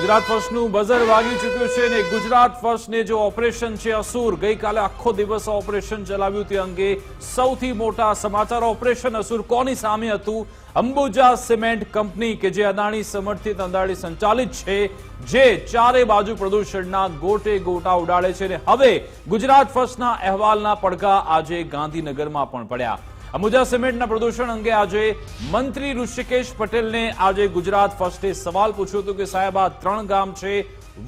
Gujarat ફર્સ્ટનું buzzer વાગી ચૂક્યું છે અને ગુજરાત ફર્સ્ટને જે ઓપરેશન છે અસુર, ગઈકાલે આખો દિવસ ઓપરેશન ચલાવ્યું તે અંગે સૌથી મોટા સમાચાર. ઓપરેશન અસુર કોની સામે હતું? અંબુજા સિમેન્ટ કંપની કે જે અદાણી સમર્થિત અદાણી સંચાલિત છે, જે ચારે બાજુ પ્રદૂષણના ગોટે ગોટા ઉડાડે છે અને હવે ગુજરાત ફર્સ્ટના અહેવાલના પડઘા આજે ગાંધીનગરમાં પણ પડ્યા. અંબુજા સિમેન્ટના પ્રદૂષણ અંગે આજે મંત્રી ઋષિકેશ પટેલને આજે ગુજરાત ફર્સ્ટે સવાલ પૂછ્યો હતો કે સાહેબ, આ ત્રણ ગામ છે,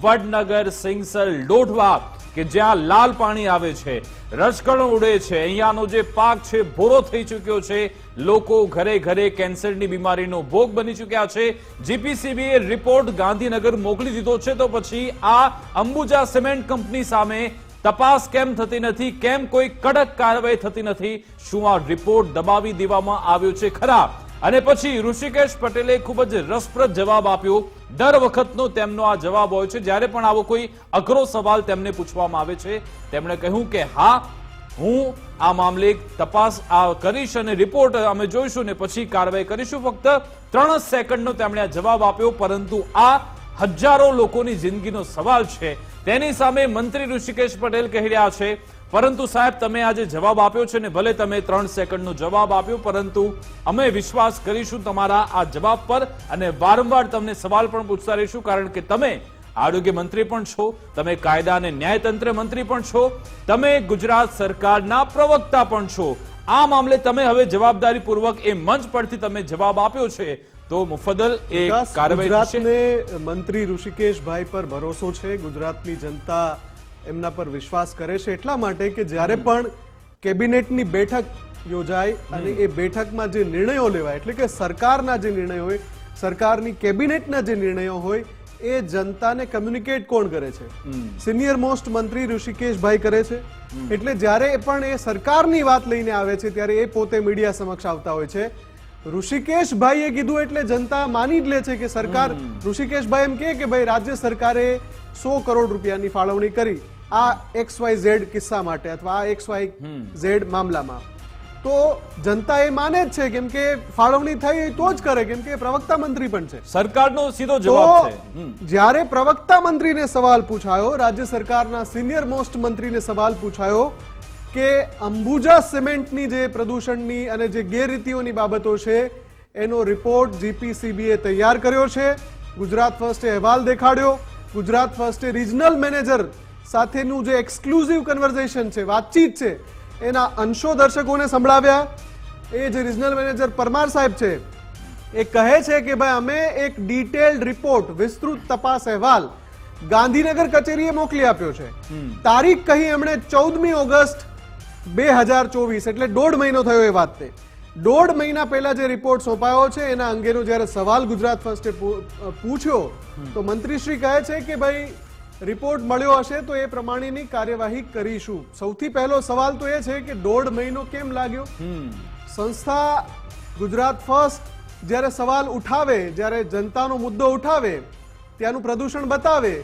વડનગર સિંગસલ ડોઢવા કે જ્યાં લાલ પાણી આવે છે રજકણો ઉડે છે, અહીંયાનો જે પાક છે, ભોરો થઈ ચૂક્યો છે, લોકો ઘરે ઘરે કેન્સરની બીમારીનો ભોગ બની ચૂક્યા છે. જીપીસીબીએ રિપોર્ટ ગાંધીનગર મોકલી દીધો છે, તો પછી આ અંબુજા સિમેન્ટ કંપની સામે તપાસ કેમ થતી નથી? કેમ કોઈ કડક કાર્યવાહી થતી નથી? શું આ રિપોર્ટ દબાવી દેવામાં આવ્યો છે? ખરા. અને પછી ઋષિકેશ પટેલે ખૂબ જ રસપ્રદ જવાબ આપ્યો. દર વખતનો તેમનો આ જવાબ હોય છે. જ્યારે પણ આવો કોઈ અઘરો સવાલ તેમને પૂછવામાં આવે છે, તેમણે કહ્યું કે, હા, હું આ મામલે તપાસ આ કરીશ અને રિપોર્ટ અમે જોઈશું ને પછી કાર્યવાહી કરીશું. ફક્ત ત્રણ સેકન્ડનો તેમણે આ જવાબ આપ્યો, પરંતુ આ હજારો લોકોની જિંદગીનો સવાલ છે. તેની સામે મંત્રી ઋષિકેશ પટેલ કહી રહ્યા છે, પરંતુ સાહેબ, તમે આજે જવાબ આપ્યો છે ને ભલે તમે ત્રણ સેકન્ડનો જવાબ આપ્યો, પરંતુ અમે વિશ્વાસ કરીશું તમારા આ જવાબ પર અને વારંવાર તમને સવાલ પણ પૂછતા રહીશું, કારણ કે તમે આરોગ્ય મંત્રી પણ છો, તમે કાયદા અને ન્યાયતંત્ર મંત્રી પણ છો, તમે ગુજરાત સરકારના પ્રવક્તા પણ છો. આ મામલે તમે હવે જવાબદારીપૂર્વક એ મંચ પરથી તમે જવાબ આપ્યો છે. તો મુફદલ એ કાર્યવાહી મંત્રી ઋષિકેશભાઈ પર ભરોસો છે. ગુજરાતની જનતા એમના પર વિશ્વાસ કરે છે. એટલા માટે કે જ્યારે પણ કેબિનેટની બેઠક યોજાય અને એ બેઠકમાં જે નિર્ણયો લેવાય એટલે કે સરકારના જે નિર્ણયો હોય સરકારની કેબિનેટના જે નિર્ણયો હોય એ જનતાને કમ્યુનિકેટ કોણ કરે છે? સિનિયર મોસ્ટ મંત્રી ઋષિકેશભાઈ કરે છે. એટલે જ્યારે પણ એ સરકારની વાત લઈને આવે છે ત્યારે એ પોતે મીડિયા સમક્ષ આવતા હોય છે. ઋષિકેશભાઈએ કીધું એટલે જનતા માની જ લે છે કે સરકાર ઋષિકેશભાઈ એમ કહે કે ભાઈ રાજ્ય સરકારે સો કરોડ રૂપિયાની ફાળવણી કરી આ એક્સ વાય ઝેડ કિસ્સા માટે અથવા આ એક્સ વાય ઝેડ મામલામાં. તો જનતા એ માને જ છે કેમ કે ફાળવણી થઈ તો જ કરે કેમ કે પ્રવક્તા મંત્રી પણ છે. સરકારનો સીધો જવાબ છે. જ્યારે પ્રવક્તા મંત્રીને સવાલ પૂછાયો રાજ્ય સરકારના સિનિયર મોસ્ટ મંત્રીને સવાલ પૂછાયો કે અંબુજા સિમેન્ટની જે પ્રદૂષણની અને જે ગેરરીતિઓની બાબતો છે એનો રિપોર્ટ જીપીસીબીએ તૈયાર કર્યો છે. ગુજરાત ફર્સ્ટે અહેવાલ દેખાડ્યો. ગુજરાત ફર્સ્ટે રિજનલ મેનેજર સાથેનું જે એક્સક્લુઝિવ કન્વર્ઝેશન છે વાતચીત છે એના અંશો દર્શકોને સંભળાવ્યા. એ જે રિજનલ મેનેજર પરમાર સાહેબ છે એ કહે છે કે ભાઈ અમે એક ડિટેલ્ડ રિપોર્ટ વિસ્તૃત તપાસ અહેવાલ ગાંધીનગર કચેરીએ મોકલી આપ્યો છે. તારીખ કહી એમણે ચૌદમી ઓગસ્ટ બે હજાર ચોવીસ એટલે દોઢ મહિનો થયો એ વાતને દોઢ મહિના પહેલા જે રિપોર્ટ સોંપાયો છે એના અંગેનો જ્યારે સવાલ ગુજરાત ફર્સ્ટે પૂછ્યો તો મંત્રીશ્રી કહે છે કે ભાઈ રિપોર્ટ મળ્યો હશે તો એ પ્રમાણેની કાર્યવાહી કરીશું. સૌથી પહેલો સવાલ તો એ છે કે દોઢ મહિનો કેમ લાગ્યો? સંસ્થા ગુજરાત ફર્સ્ટ જ્યારે સવાલ ઉઠાવે જ્યારે જનતાનો મુદ્દો ઉઠાવે ત્યાંનું પ્રદૂષણ બતાવે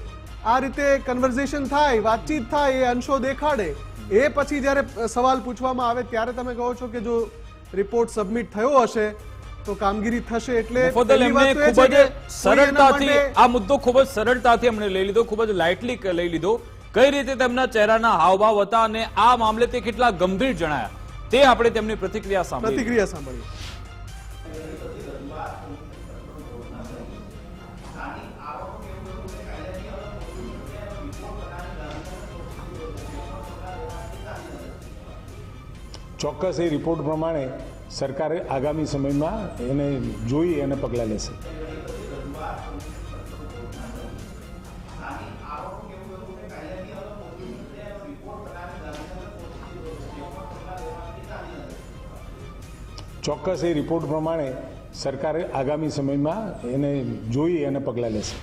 આ રીતે કન્વર્ઝેશન થાય વાતચીત થાય એ અંશો દેખાડે એ પછી જ્યારે સવાલ પૂછવામાં આવે ત્યારે તમે કહો છો કે જો રિપોર્ટ સબમિટ થયો હશે તો કામગીરી થશે એટલે ખૂબ જ સરળતાથી આ મુદ્દો ખૂબ જ સરળતાથી એમણે લઈ લીધો ખૂબ જ લાઇટલી લઈ લીધો. કઈ રીતે તેમના ચહેરાના હાવભાવ હતા અને આ મામલે તે કેટલા ગંભીર જણાયા તે આપણે તેમની પ્રતિક્રિયા સાંભળી પ્રતિક્રિયા સાંભળી ચોક્કસ એ રિપોર્ટ પ્રમાણે સરકારે આગામી સમયમાં એને જોઈ અને પગલાં લેશે. ચોક્કસ એ રિપોર્ટ પ્રમાણે સરકારે આગામી સમયમાં એને જોઈ અને પગલાં લેશે.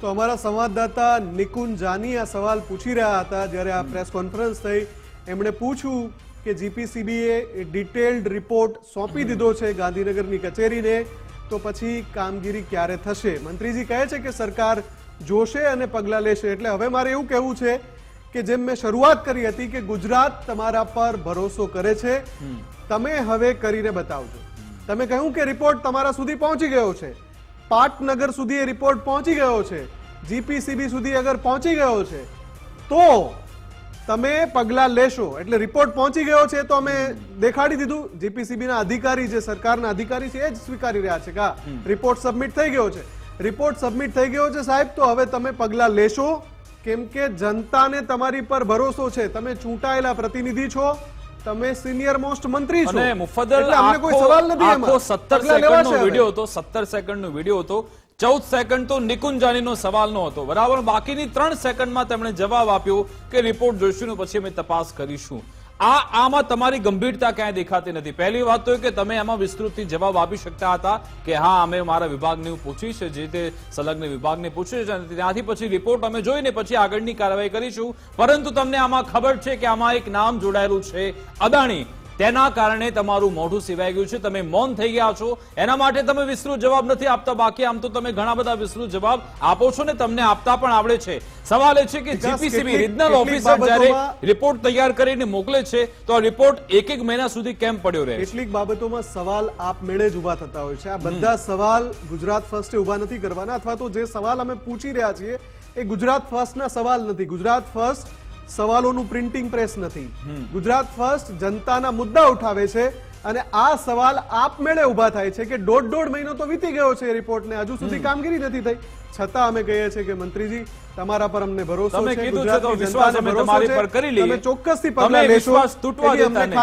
તો અમારા સંવાદદાતા નિકુંજ જાની આ સવાલ પૂછી રહ્યા હતા જ્યારે આ પ્રેસ કોન્ફરન્સ થઈ એમણે પૂછ્યું કે જીપીસીબીએ ડિટેલ્ડ રિપોર્ટ સોંપી દીધો છે ગાંધીનગરની કચેરીને તો પછી કામગીરી ક્યારે થશે? મંત્રીજી કહે છે કે સરકાર જોશે અને પગલાં લેશે. એટલે હવે મારે એવું કહેવું છે કે જેમ મેં શરૂઆત કરી હતી કે ગુજરાત તમારા પર ભરોસો કરે છે તમે હવે કરીને બતાવજો. તમે કહ્યું કે રિપોર્ટ તમારા સુધી પહોંચી ગયો છે. પાટનગર સુધી એ રિપોર્ટ પહોંચી ગયો છે. જીપીસીબી સુધી અગર પહોંચી ગયો છે તો તમે પગલા લેશો એટલે રિપોર્ટ પહોંચી ગયો છે તો અમે દેખાડી દીધું. જીપીસીબી ના અધિકારી જે સરકારના અધિકારી છે એ જ સ્વીકારી રહ્યા છે કે રિપોર્ટ સબમિટ થઈ ગયો છે. રિપોર્ટ સબમિટ થઈ ગયો છે સાહેબ તો હવે તમે પગલા લેશો. કેમ કે જનતાને તમારી પર ભરોસો છે. તમે ચૂંટાયેલા પ્રતિનિધિ છો. તમે સિનિયર મોસ્ટ મંત્રી છો. અને મુફદ્દલ અમને કોઈ સવાલ નથી એમાં. સત્તર પગલાં સેકન્ડનો વિડિયો હતો સત્તર સેકન્ડનો વિડિયો હતો. ચૌદ સેકન્ડ તો નિકુંજાનીનો સવાલનો હતો. બરાબર? બાકીની ત્રણ સેકન્ડમાં તેમણે જવાબ આપ્યો કે રિપોર્ટ જોઈશું પછી અમે તપાસ કરીશું. આ આમાં તમારી ગંભીરતા ક્યાંય દેખાતી નથી. પહેલી વાત તો કે તમે આમાં વિસ્તૃતથી જવાબ આપી શકતા હતા કે હા, અમે મારા વિભાગને હું પૂછી છે, જે તે સંલગ્ન વિભાગને પૂછ્યું છે ત્યાંથી પછી રિપોર્ટ અમે જોઈને પછી આગળની કાર્યવાહી કરીશું. પરંતુ તમને આમાં ખબર છે કે આમાં એક નામ જોડાયેલું છે અદાણી. તેના કારણે તમારું મોઢું સિવાય ગયું છે. તમે મૌન થઈ ગયા છો. એના માટે તમે વિસ્તૃત જવાબ નથી આપતા. બાકી આમ તો તમે ઘણા બધા વિસ્તૃત જવાબ આપો છો ને તમને આપતા પણ આવડે છે. સવાલ એ છે કે જીપીસીબી રિજનલ ઓફિસર જ્યારે રિપોર્ટ તૈયાર કરીને મોકલે છે તો આ રિપોર્ટ એક એક મહિના સુધી કેમ પડ્યો રહે કેટલીક બાબતોમાં સવાલ આપમેળે જ ઊભા થતા હોય છે. આ બધા સવાલ ગુજરાત ફર્સ્ટે ઊભા નથી કરવાના અથવા તો જે સવાલ અમે પૂછી રહ્યા છીએ એ ગુજરાત ફર્સ્ટના સવાલ નથી. ગુજરાત ફર્સ્ટ સવાલોનું પ્રિન્ટિંગ પ્રેસ નથી. ગુજરાત ફર્સ્ટ જનતાના મુદ્દા ઉઠાવે છે અને આ સવાલ આપમેળે ઊભા થાય છે કે દોઢ દોઢ મહિનો તો વીતી ગયો છે રિપોર્ટને હજુ સુધી કામગીરી નથી થઈ. છતાં અમે કહીએ છીએ કે મંત્રીજી તમારા પર અમને ભરોસો છે ગુજરાતની જનતાને ભરોસો છે. તમે ચોક્કસથી પગલાં લેશો